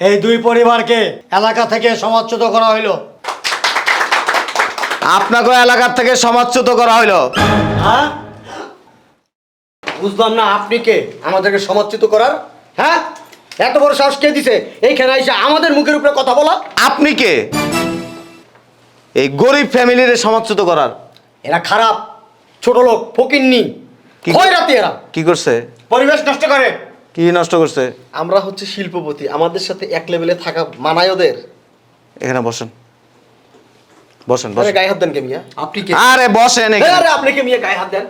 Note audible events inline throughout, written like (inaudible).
এই দুই পরিবারকে এলাকা থেকে সমাজচ্যুত করা হইল। আপনাকে এলাকার থেকে সমাজচ্যুত করা হইল। হ্যাঁ? বুঝলাম না আপনি কে? আমাদেরকে সমাজচ্যুত করার? হ্যাঁ? এত বড় সাহস কে দিছে? এইখানে এসে আমাদের মুখের উপরে কথা বলা? আপনি কে? এই গরিব ফ্যামিলির সমাজচ্যুত করার। এরা খারাপ ছোট লোক ফকিন্নি কি- খয়রাতি এরা। কি করছে? পরিবেশ নষ্ট করে। কি নষ্ট করছে? আমরা হচ্ছে শিল্পপতি আমাদের সাথে এক লেভেলে থাকা মানায় ওদের। এখানে বসেন। বসেন বসেন। গায়ে হাত দেন কে মিয়া? আপনি কে? আরে বসেন এখানে। আরে আপনি কে মিয়া? গায়ে হাত দেন।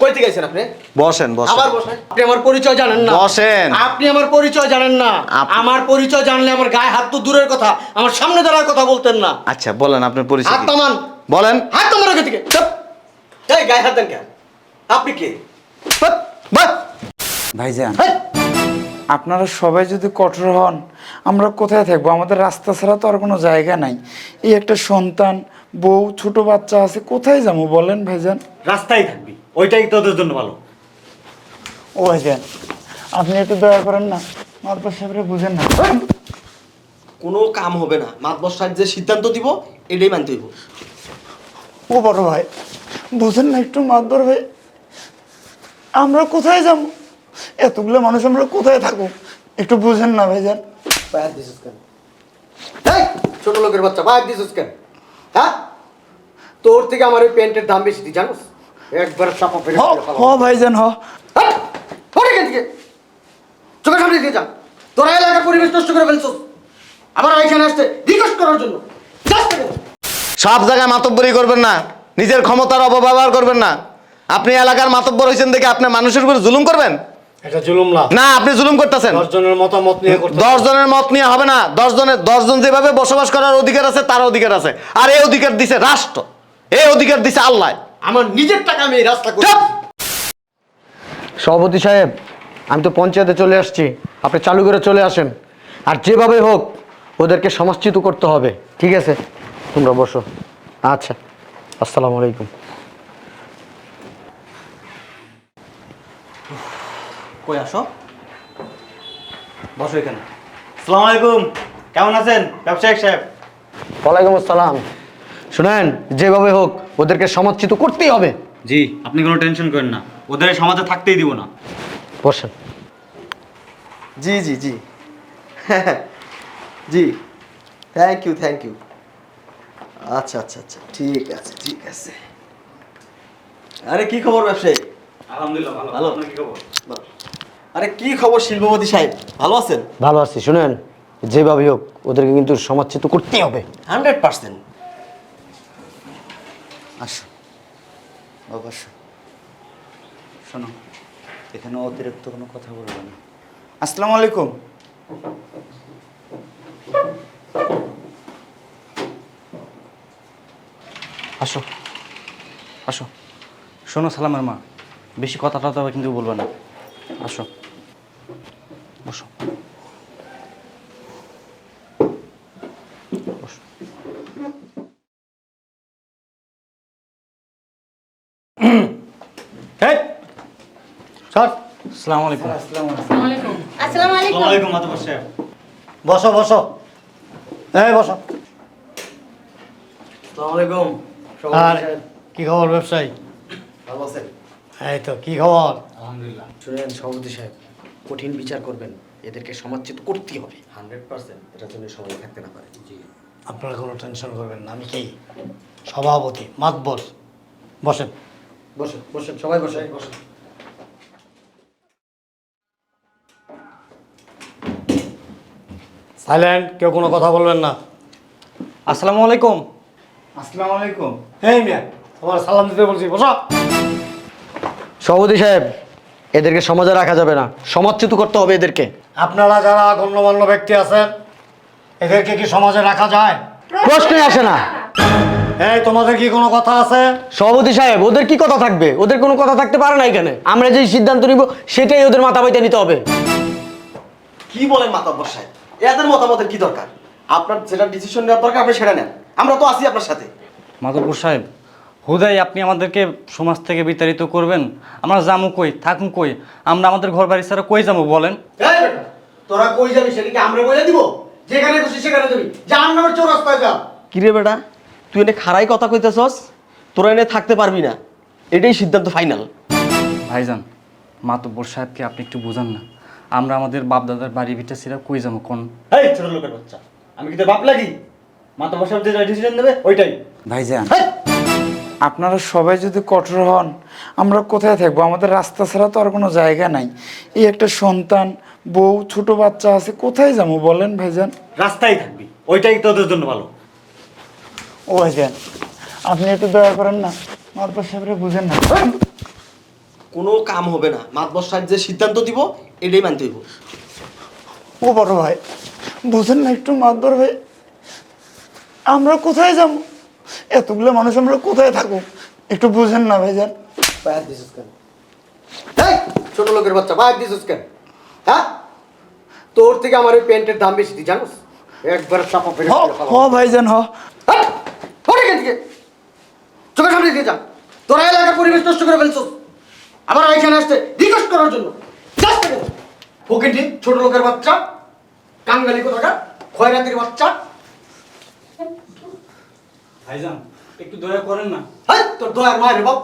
কই থেকে গেছেন আপনি? বসেন বসেন। আবার বসেন। আপনি আমার পরিচয় জানেন না। বসেন। আপনি আমার পরিচয় জানেন না। আমার পরিচয় জানলে আমার গায়ে হাত তো দূরের কথা। আমার সামনে দাঁড়ার কথা বলতেন না। আচ্ছা বলেন আপনার পরিচয় হাত কি? তামান বলেন। হাত তোমার আগে থেকে। চুপ। এই গায়ে হাত দেন কেন আপনি কে? বাট। ভাইজান! আপনারা সবাই যদি কঠোর হন আমরা কোথায় থাকব? আমাদের রাস্তা ছাড়া তো আর কোনো জায়গা নাই। এই একটা সন্তান বউ ছোট বাচ্চা আছে কোথায় যাব বলেন ভাইজান? রাস্তায় থাকবি। ওইটাই তোদের জন্য ভালো। ও ভাইজান আপনি একটু দয়া করেন না মারপা সাহেবরে বুঝেন না। কোনো কাম হবে না। মাতবর সাহেব যে সিদ্ধান্ত দিব এটাই মানতে হইব। ও বড় ভাই বুঝেন না একটু মারধর ভাই আমরা কোথায় যাব? এতগুলো মানুষ আমরা কোথায় থাকব একটু বুঝেন না ভাইজান। বাইর দিছিস কেন? এই ছোট লোকের বাচ্চা বাইর দিছিস কেন? হ্যাঁ? তোর থেকে আমার এই প্যান্টের দাম বেশি তুই জানোস? একবার চাপা ফেলে হ হ ভাইজান হ। হ্যাঁ পড়ে এখান চোখের সামনে দিয়ে যা। তোরা এলাকার পরিবেশ নষ্ট করে ফেলছো আবার এখানে আসতে রিকোয়েস্ট করার জন্য। কেন? সব জায়গায় মাতব্বরি করবেন না। নিজের ক্ষমতার অপব্যবহার করবেন না। আপনি এলাকার মাতব্বর হয়েছেন দেখে আপনি মানুষের উপরে জুলুম করবেন? এটা জুলুম লাভ। না আপনি জুলুম করতেছেন। দশজনের মতামত নিয়ে দশ জনের মত নিয়ে হবে না। দশ জনের দশ জন যেভাবে বসবাস করার অধিকার আছে তার অধিকার আছে। আর এই অধিকার দিছে রাষ্ট্র। এই অধিকার দিছে আল্লাহ। আমার নিজের টাকা আমি এই রাস্তা করি সভাপতি সাহেব আমি তো পঞ্চায়েতে চলে আসছি। আপনি চালু করে চলে আসেন। আর যেভাবে হোক ওদেরকে সমাজচ্যুত করতে হবে। ঠিক আছে? তোমরা বসো। আচ্ছা। আসসালামু আলাইকুম। কই আসো? বসো এখানে। আসসালামু আলাইকুম। কেমন আছেন? ব্যবসায়িক সাহেব। ওয়ালাইকুম আসসালাম। শুনেন যেভাবে হোক ওদেরকে সমাজচ্যুত করতেই হবে। জি আপনি কোনো টেনশন করেন না। ওদের এই সমাজে থাকতেই দিব না। বসেন। জি জি জি। (laughs) জি। থ্যাংক ইউ থ্যাংক ইউ আচ্ছা আচ্ছা আচ্ছা। ঠিক আছে ঠিক আছে। আরে কি খবর ব্যবসায়ী? আলহামদুলিল্লাহ ভালো। ভালো। আপনার কি খবর? আরে কি খবর শিল্পপতি সাহেব? ভালো আছেন? ভালো আছি শুনেন যেভাবে হোক ওদেরকে কিন্তু সমাজচ্যুত করতেই হবে। Hundred percent. আসো অবশ্য শোনো এখানে অতিরিক্ত কোনো কথা বলব না। আসসালামু আলাইকুম। আসো আসো। শোনো সালামের মা বেশি কথা টথা কিন্তু বলবে না। আসো। বসো। আসসালামু আলাইকুম। আসসালামু আলাইকুম। আসসালামু আলাইকুম। মাতাবার সাহেব। বসো বসো। এই বসো। আসসালামু আলাইকুম আর কি খবর ব্যবসায়ী? ভালো আছেন? এই তো কি খবর? আলহামদুলিল্লাহ। শুনেন সভাপতি সাহেব কঠিন বিচার করবেন। এদেরকে সমাজচ্যুত করতেই হবে। হান্ড্রেড পার্সেন্ট এটার জন্য সবাই থাকতে না পারে। জি। আপনারা কোনো টেনশন করবেন না আমি কি? সভাপতি মাতবর। বসেন। বসেন বসেন সবাই বসেন। বসেন। সাইলেন্ট কেউ কোনো কথা বলবেন না? আসসালামু আলাইকুম। আসসালামু আলাইকুম। এই মিয়া তোমার সালাম দিতে বলছি বসো। সভাপতি সাহেব এদেরকে সমাজে রাখা যাবে না। সমাজচ্যুত করতে হবে এদেরকে। আপনারা যারা গণ্যমান্য ব্যক্তি আছেন এদেরকে কি সমাজে রাখা যায়? প্রশ্নই আসে না। এই তোমাদের কি কোনো কথা আছে? সভাপতি সাহেব ওদের কি কথা থাকবে? ওদের কোনো কথা থাকতে পারে না এখানে। আমরা যেই সিদ্ধান্ত নিব সেটাই ওদের মাথা বাইতে নিতে হবে। কি বলেন মাতাব্বর সাহেব? এদের মতামতের কি দরকার? আপনার যেটা ডিসিশন নেওয়ার দরকার আপনি সেটা নেন। আমরা তো আছি আপনার সাথে। মাধবপুর সাহেব হুদাই আপনি আমাদেরকে সমাজ থেকে বিতাড়িত করবেন। আমরা যামু কই? থাকুন কই? আমরা আমাদের ঘর বাড়ি ছাড়া কই যাব বলেন? তোরা কই যাবি? সেটা কি আমরা বলে দিব? যেখানে খুশি সেখানে যাবি। জাহান নামের চৌরাস্তায় যা। কিরে বেটা তুই এনে খারাই কথা কইতেছস? তোরা এনে থাকতে পারবি না। এটাই সিদ্ধান্ত ফাইনাল। ভাইজান মাতব্বর সাহেবকে আপনি একটু বুঝান না। আমরা আমাদের বাপ দাদার বাড়ি ভিটা ছেড়ে কই যাব কোন? এই ছোট লোকের বাচ্চা। আমি কি তোর বাপ লাগি মাতা বসে যে ডিসিশন নেবে ওইটাই। ভাইজান। আপনারা সবাই যদি কঠোর হন আমরা কোথায় থাকব? আমাদের রাস্তা ছাড়া তো আর কোনো জায়গা নাই। এই একটা সন্তান বউ ছোট বাচ্চা আছে কোথায় যাব বলেন ভাইজান? রাস্তায় থাকবি। ওইটাই তোদের জন্য ভালো। ও ভাইজান আপনি একটু দয়া করেন না মারপা সাহেবরে বুঝেন না। কোনো কাম হবে না। মাতবর সাহেব যে সিদ্ধান্ত দিব এটাই মানতে হইব। ও বড় ভাই বুঝেন না একটু মাতবর ভাই আমরা কোথায় যাব? এতগুলো মানুষ আমরা কোথায় থাকব একটু বুঝেন না ভাইজান। পায়ার দিছিস কেন এই ছোট লোকের বাচ্চা পায়ার দিছিস কেন হ্যাঁ? তোর থেকে আমার এই প্যান্টের দাম বেশি জানোস? একবার চাপা ফেলে হ ভাইজান হ। থেকে। চোখের সামনে দিয়ে যা। তোরা এলাকার পরিবেশ নষ্ট করে ফেলছো আবার এখানে আসতে রিকোয়েস্ট করার জন্য। ফকিটি ছোট লোকের বাচ্চা কাঙ্গালি কোথাকার? খয়রাতির বাচ্চা ভাইজান একটু দয়া করেন না। হাই তোর দয়ার মায়ের বাপ।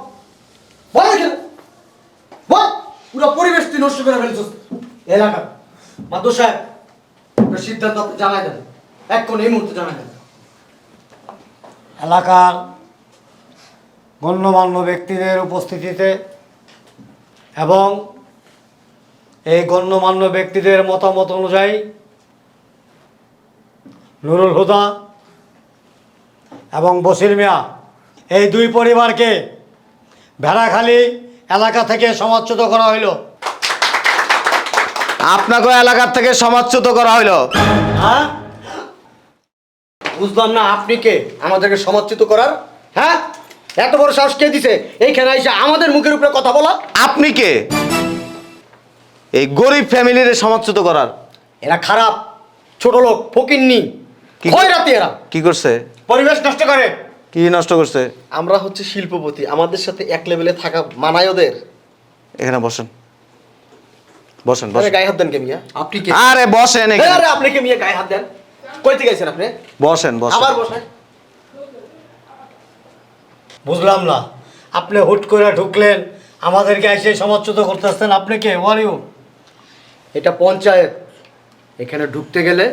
বল এখানে। বল। পুরো পরিবেশ তুই নষ্ট করে ফেলছিস। এলাকা। মাদু সাহেব তোর সিদ্ধান্ত আপনি জানাই দেন। এখন এই মুহূর্তে জানাই দেন। এলাকার গণ্যমান্য ব্যক্তিদের উপস্থিতিতে এবং এই গণ্যমান্য ব্যক্তিদের মতামত অনুযায়ী নুরুল হুদা এবং বসির মিয়া এই দুই পরিবারকে ভেড়াখালী এলাকা থেকে সমাচ্যুত করা হইল। আপনাকে এলাকার থেকে সমাজচ্যুত করা হইল। হ্যাঁ? বুঝলাম না আপনি কে? আমাদেরকে সমাচ্যুত করার? হ্যাঁ? এত বড় সাহস কে দিছে? এইখানে এসে আমাদের মুখের উপরে কথা বলা। আপনি কে? এই গরিব ফ্যামিলির সমাজচ্যুত করার। এরা খারাপ ছোট লোক ফকিন্নি। কি- খয়রাতি এরা। কি করছে? পরিবেশ নষ্ট করে। কি নষ্ট করছে? আমরা হচ্ছে শিল্পপতি আমাদের সাথে এক লেভেলে থাকা মানায় ওদের। এখানে বসেন। বসেন বসেন। গায়ে হাত দেন কে মিয়া? আপনি কে? আরে বসেন এখানে। আরে আপনি কে মিয়া? গায়ে হাত দেন। কই থেকে গেছেন আপনি? বসেন বসেন। আবার বসেন। বুঝলাম না। আপনি হুট করে ঢুকলেন। আমাদেরকে এসে সমাচ্যুত করতেছেন। আপনি কে? ওয়ারিউ এটা পঞ্চায়েত। এখানে ঢুকতে গেলে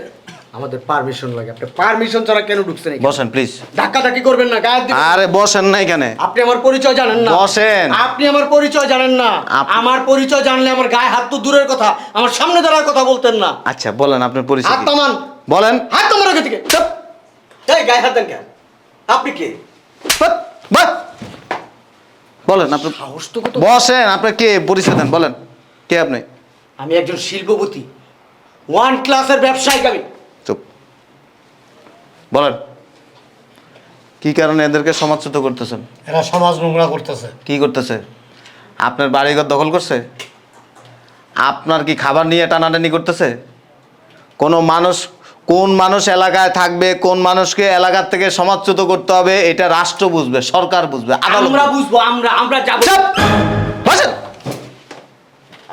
আমাদের পারমিশন লাগে। আপনি পারমিশন ছাড়া কেন ঢুকছেন বসেন প্লিজ ধাক্কা ধাক্কি করবেন না গায়ে আরে বসেন না এখানে। আপনি আমার পরিচয় জানেন না। বসেন। আপনি আমার পরিচয় জানেন না। আমার পরিচয় জানলে আমার গায়ে হাত তো দূরের কথা আমার সামনে দাঁড়ার কথা বলতেন না। আচ্ছা বলেন আপনার পরিচয় হাত? তামান বলেন। হাত তোমার ওখান থেকে। এই গায়ে হাত দেন কেন? আপনি কে? বাহ। বলেন আপনি সাহস তো কত বসেন আপনার কে? পরিচয় দেন বলেন। কে আপনি? আমি একজন শিল্পপতি। ওয়ান ক্লাসের ব্যবসায়িক আমি। বলেন। কি কারণে এদেরকে সমাজচ্যুত করতেছেন? এরা সমাজ নোংরা করতেছে। কি করতেছে? আপনার বাড়িঘর দখল করছে? আপনার কি খাবার নিয়ে টানাটানি করতেছে? কোনো মানুষ কোন মানুষ এলাকায় থাকবে কোন মানুষকে এলাকার থেকে সমাজচ্যুত করতে হবে এটা রাষ্ট্র বুঝবে সরকার বুঝবে আমরা বুঝব। আমরা আমরা যাব। চুপ! বসেন।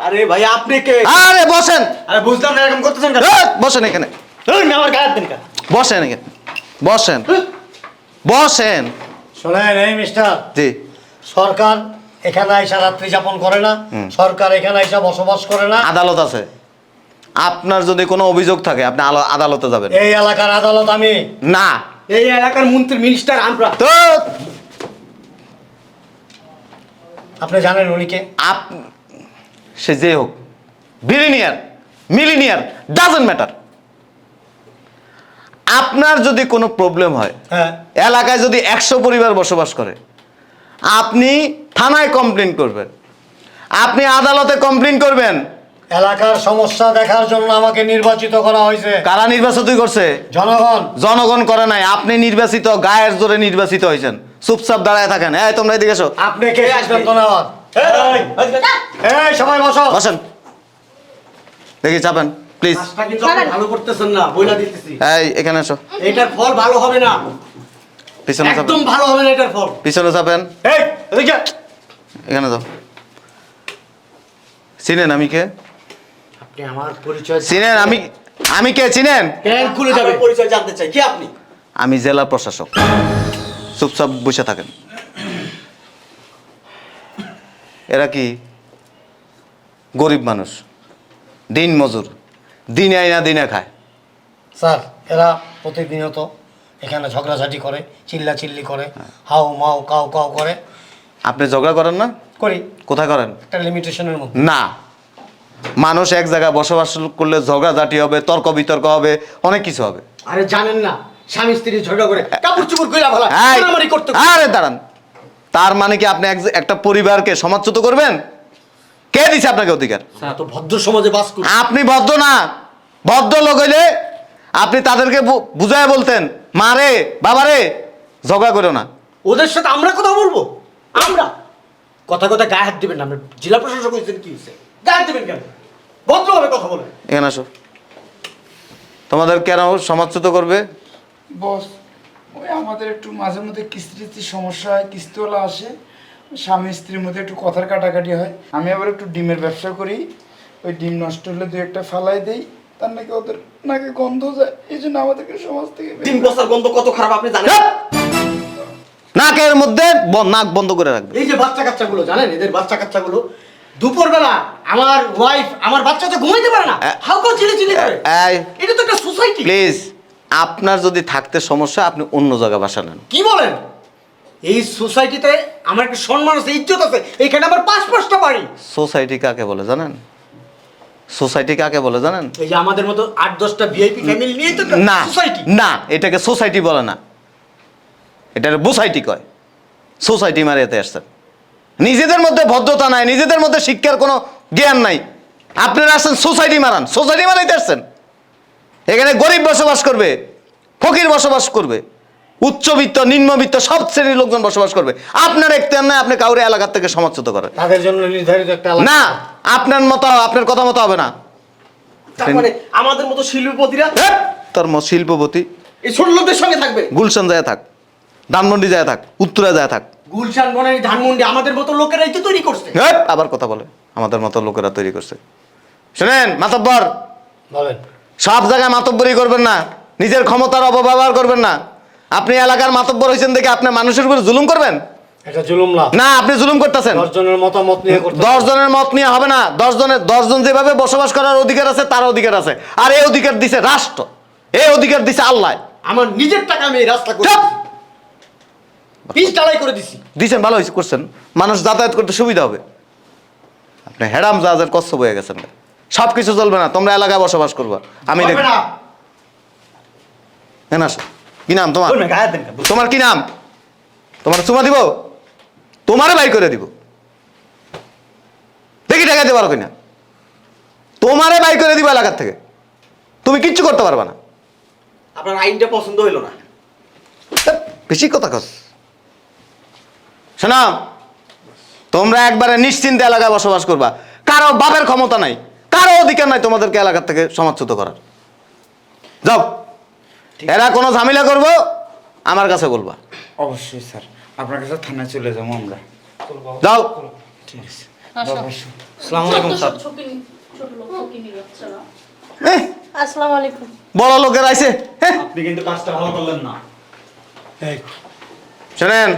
আরে ভাই আপনি কে? আরে বসেন। আরে বুঝলাম না এরকম করতেছেন বসেন এখানে। বসেন এখানে। বসেন। বসেন। শোনেন এই মিস্টার জি। সরকার এখানে আইসা রাত্রি যাপন করে না সরকার এখানে আইসা বসবাস করে না। আদালত আছে। আপনার যদি কোনো অভিযোগ থাকে আপনি আদালতে যাবেন। এই এলাকার আদালত আমি। না। এই এলাকার মন্ত্রী মিনিস্টার আমরা। তো আপনি জানেন উনিকে আপ সে যে হোক বিলিনিয়ার মিলিনিয়ার ডাজেন্ট ম্যাটার আপনার যদি কোনো প্রবলেম হয় হ্যাঁ। এলাকায় যদি একশো পরিবার বসবাস করে আপনি থানায় কমপ্লেন করবেন। আপনি আদালতে কমপ্লেন করবেন। এলাকার সমস্যা দেখার জন্য আমাকে নির্বাচিত করা হয়েছে। কারা নির্বাচিত করছে? জনগণ। জনগণ করে নাই আপনি নির্বাচিত গায়ের জোরে নির্বাচিত হয়েছেন। চুপচাপ দাঁড়ায় থাকেন। এই তোমরা এদিকে এসো। আপনি কে? সিদ্ধান্ত নেওয়ার এই, এই সবাই বসো। বসেন। দেখি চাপেন। প্লিজ ভালো করতেছেন না বইলা দিতেছি। এই এখানে এসো এটার ফল ভালো হবে না। পিছনে একদম ভালো হবে না এটার ফল। পিছনে চাপেন। এই এদিকে। এখানে যাও। চিনেন আমি কে? আপনি আমার পরিচয় চিনেন আমি আমি কে চিনেন? কেন খুলে যাবে পরিচয় জানতে চাই। কি আপনি? আমি জেলা প্রশাসক। চুপচাপ বসে থাকেন। এরা কি? গরিব মানুষ। দিন মজুর দিনে আইনা দিনে খায়। স্যার এরা প্রতিনিয়ত এখানে ঝগড়াঝাটি করে চিল্লা চিল্লি করে হাউ মাউ কাউ কাউ করে। আপনি ঝগড়া করেন না? করি। কোথায় করেন? একটা লিমিটেশনের মধ্যে। না। মানুষ এক জায়গায় বসবাস করলে ঝগড়াঝাটি হবে তর্ক বিতর্ক হবে অনেক কিছু হবে। আরে জানেন না স্বামী স্ত্রী ঝগড়া করে কাপড় চুপড় কইরা ভালো মারামারি করতে আরে দাঁড়ান। তার মানে কি আপনি এক- একটা পরিবারকে সমাজচ্যুত করবেন? কে দিছে আপনাকে অধিকার? তো ভদ্র সমাজে বাস করি আপনি ভদ্র না ভদ্র লোক হইলে আপনি তাদেরকে বু- বুঝায় বলতেন মারে বাবারে ঝগড়া করো না। ওদের সাথে আমরা কথা বলব? আমরা? কথা কথা গায়ে হাত দিবেন না আমরা জেলা প্রশাসক হয়েছেন কি হয়েছে? গায়ে হাত দিবেন কেন? ভদ্রভাবে কথা বলেন। এখানে আসো। তোমাদের কেন সমাজচ্যুত করবে? বস ওই আমাদের একটু মাঝে মধ্যে কিস্তি সমস্যা হয় কিস্তিওয়ালা আসে। স্বামী স্ত্রীর মধ্যে একটু কথার কাটাকাটি হয়। আমি আবার একটু ডিমের ব্যবসা করি। ওই ডিম নষ্ট হলে দু একটা ফালাই দেই। তার নাকি ওদের নাকি গন্ধ যায়। এই জন্য আমাদেরকে সমাজ থেকে ডিম বছর গন্ধ কত খারাপ আপনি জানেন? নাকের মধ্যে ব- নাক বন্ধ করে রাখবে। এই যে বাচ্চা কাচ্চাগুলো জানেন? এদের বাচ্চা কাচ্চাগুলো দুপুরবেলা আমার ওয়াইফ আমার বাচ্চা তো ঘুমাইতে পারে না। এ- হাউকাও চিলি চিলি করে? এই এটা তো একটা সোসাইটি প্লিজ আপনার যদি থাকতে সমস্যা আপনি অন্য জায়গায় বাসা নেন। কি বলেন? এই সোসাইটিতে আমার একটা সম্মান আছে ইজ্জত আছে এইখানে আমার পাঁচ পাঁচটা বাড়ি। সোসাইটি কাকে বলে জানেন? সোসাইটি কাকে বলে জানেন? এই যে আমাদের মতো আট দশটা ভিআইপি ফ্যামিলি নিয়ে তো না সোসাইটি না এটাকে সোসাইটি বলে না। এটার বোসাইটি কয়। সোসাইটি মারিয়াতে আসছেন। নিজেদের মধ্যে ভদ্রতা নাই নিজেদের মধ্যে শিক্ষার কোনো জ্ঞান নাই। আপনারা আসছেন সোসাইটি মারান সোসাইটি মারাইতে আসছেন। এখানে গরিব বসবাস করবে ফকির বসবাস করবে। উচ্চবিত্ত নিম্নবিত্ত সব শ্রেণির লোকজন বসবাস করবে। আপনার একটার নয় আপনি কাউরে এলাকার থেকে সমাজচ্যুত করেন। তাদের জন্য নির্ধারিত একটা। না আপনার মতো আপনার কথা মতো হবে না। তার মানে আমাদের মতো শিল্পপতিরা? তোর মত শিল্পপতি। এই ছোট লোকদের সঙ্গে থাকবে? গুলশান যায় থাক ধানমন্ডি যায় থাক উত্তরা যায় থাক। গুলশান বনানী ধানমন্ডি আমাদের মতো লোকেরাই তো তৈরি করছে। আবার কথা বলে আমাদের মতো লোকেরা তৈরি করছে। শুনেন মাতব্বর। বলেন। সব জায়গায় মাতব্বরি করবেন না নিজের ক্ষমতার অপব্যবহার করবেন না। আপনি এলাকার মাতব্বর হয়েছেন দেখে আপনি মানুষের উপর জুলুম করবেন? এটা জুলুম লাভ। না আপনি জুলুম করতেছেন। জনের মতামত নিয়ে করতে জনের মত নিয়ে হবে না। দশ জনের দশ জন যেভাবে বসবাস করার অধিকার আছে তার অধিকার আছে। আর এই অধিকার দিছে রাষ্ট্র। এই অধিকার দিছে আল্লাহ। আমার নিজের টাকা আমি রাস্তা করে পিস ঢালাই করে দিছি। দিছেন ভালো হয়েছে করছেন। মানুষ যাতায়াত করতে সুবিধা হবে। আপনি হেরাম জাহাজের কষ্ট বয়ে গেছেন সব কিছু চলবে না তোমরা এলাকায় বসবাস করবা। আমি দেখব। না। হ্যাঁ না কি নাম তোমার? তোমার কি নাম? তোমার চুমা দিব? তোমারে বাই করে দিব। দেখি টাকা দিতে পারো কিনা। তোমারে বাই করে দিব এলাকার থেকে। তুমি কিচ্ছু করতে পারবা না। আপনার আইনটা পছন্দ হইল না। বেশি কথা কস। শোনা তোমরা একবারে নিশ্চিন্তে এলাকায় বসবাস করবা। কারও বাপের ক্ষমতা নাই কারও অধিকার নাই তোমাদেরকে এলাকার থেকে সমাজচ্যুত করার। যাও। এরা কোনো ঝামেলা করব? আমার কাছে বলবা। অবশ্যই স্যার। আপনার কাছে থানায় চলে যাব আমরা। যাও ঠিক আছে। আসো। বাবা, আসো। আসসালামু আলাইকুম স্যার। ছোট লোক ফকিনি বাচ্চারা এহ, আসসালামু আলাইকুম। বড় লোকের আইছে। আপনি কিন্তু কাজটা ভালো করলেন না। শোনেন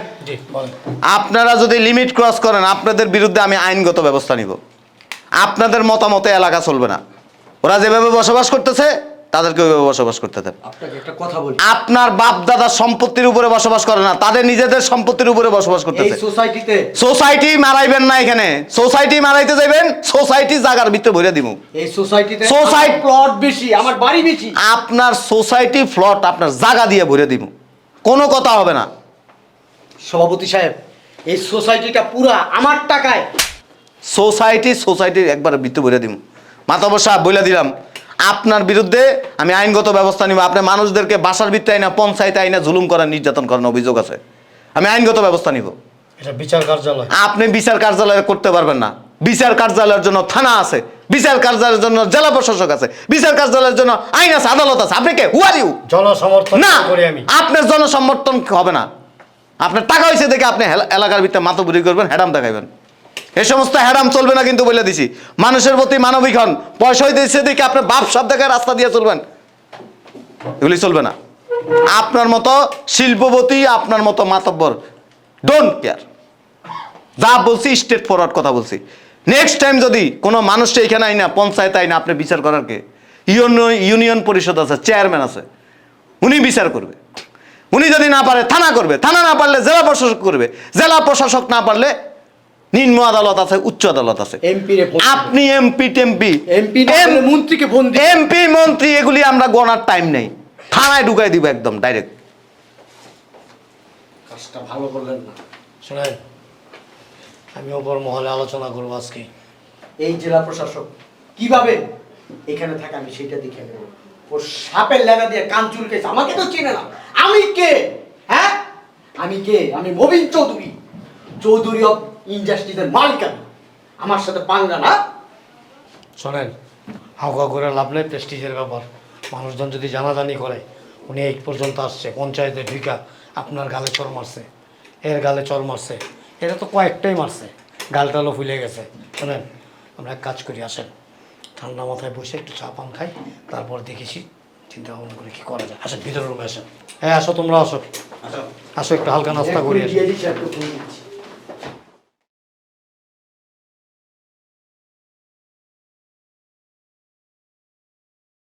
আপনারা যদি লিমিট ক্রস করেন আপনাদের বিরুদ্ধে আমি আইনগত ব্যবস্থা নিব। আপনাদের মতামতে এলাকা চলবে না। ওরা যেভাবে বসবাস করতেছে তাদেরকে ওইভাবে বসবাস করতে দেন। আপনার বাপ দাদার সম্পত্তির উপরে বসবাস করে না তাদের নিজেদের সম্পত্তির উপরে বসবাস করতে সোসাইটিতে সোসাইটি মারাইবেন না এখানে। সোসাইটি মারাইতে যাবেন সোসাইটি জাগার ভিতরে ভরে দিব। এই সোসাইটিতে Society- প্লট বেশি আমার বাড়ি বেশি। আপনার সোসাইটি ফ্লট আপনার জায়গা দিয়ে ভরে দিব। কোনো কথা হবে না। সভাপতি সাহেব এই সোসাইটিটা পুরা আমার টাকায়। সোসাইটি সোসাইটির একবার ভিতরে ভরে দিব। মাতাবর সাহেব বলে দিলাম। আপনার বিরুদ্ধে আমি আইনগত ব্যবস্থা নিব। আপনি মানুষদেরকে বাসার ভিত্তি আইনা পঞ্চায়েত আইনা জুলুম করার নির্যাতন করার অভিযোগ আছে। আমি আইনগত ব্যবস্থা নিব। এটা বিচার কার্যালয়। আপনি বিচার কার্যালয়ে করতে পারবেন না। বিচার কার্যালয়ের জন্য থানা আছে। বিচার কার্যালয়ের জন্য জেলা প্রশাসক আছে। বিচার কার্যালয়ের জন্য আইন আছে আদালত আছে। আপনি কে? হু আর ইউ জনসমর্থন না আপনার জনসমর্থন হবে না। আপনার টাকা হয়েছে দেখে আপনি এলাকার ভিতরে মাতবুরি করবেন হ্যাডাম দেখাইবেন। এই সমস্ত হ্যাডাম চলবে না কিন্তু বলে দিছি। মানুষের প্রতি মানবিক হন। পয়সা দিয়েছে দেখে আপনার বাপ সব জায়গায় রাস্তা দিয়ে চলবেন। এগুলি চলবে না। আপনার মতো শিল্পপতি, আপনার মতো মাতব্বর ডোন্ট কেয়ার যা বলছি স্টেট ফরওয়ার্ড কথা বলছি। নেক্সট টাইম যদি কোনো মানুষটা এখানে আই না পঞ্চায়েত আই না আপনি বিচার করার কে? ইউনিয়ন পরিষদ আছে চেয়ারম্যান আছে। উনি বিচার করবে। উনি যদি না পারে, থানা করবে। থানা না পারলে জেলা প্রশাসক করবে। জেলা প্রশাসক না পারলে নিম্ন আদালত আছে উচ্চ আদালত আছে। আপনি এমপি টেমপি। এমপি মন্ত্রীকে ফোন এমপি মন্ত্রী এগুলি আমরা গণার টাইম নেই। থানায় ঢুকাই দিব একদম ডাইরেক্ট কাজটা ভালো করলেন না। শোনেন আমি ওপর মহলে আলোচনা করব আজকে। এই জেলা প্রশাসক কীভাবে এখানে থাকে আমি সেটা দেখে নেব। ও সাপের লেগা দিয়ে কান চুলকেছে আমাকে তো চেনে না। আমি কে? হ্যাঁ? আমি কে? আমি মবিন চৌধুরী। চৌধুরী অফ ইন্ডাস্ট্রিজের মালিক আমি। আমার সাথে পাঙ্গা না। শোনেন হাওকা করে লাভ নেই প্রেস্টিজের ব্যাপার। মানুষজন যদি জানাজানি করে উনি এই পর্যন্ত আসছে পঞ্চায়েতে ঢুকা আপনার গালে চর মারছে এর গালে চর মারছে এটা তো কয়েকটাই মারছে গালটালও ফুলে গেছে। শোনেন আমরা এক কাজ করি আসেন। ঠান্ডা মাথায় বসে একটু চা পান খাই তারপর দেখেছি চিন্তা ভাবনা করে কি করা যায়। আসেন ভিতরের রুমে আসেন। হ্যাঁ আসো তোমরা আসো। আসো। একটু হালকা নাস্তা করি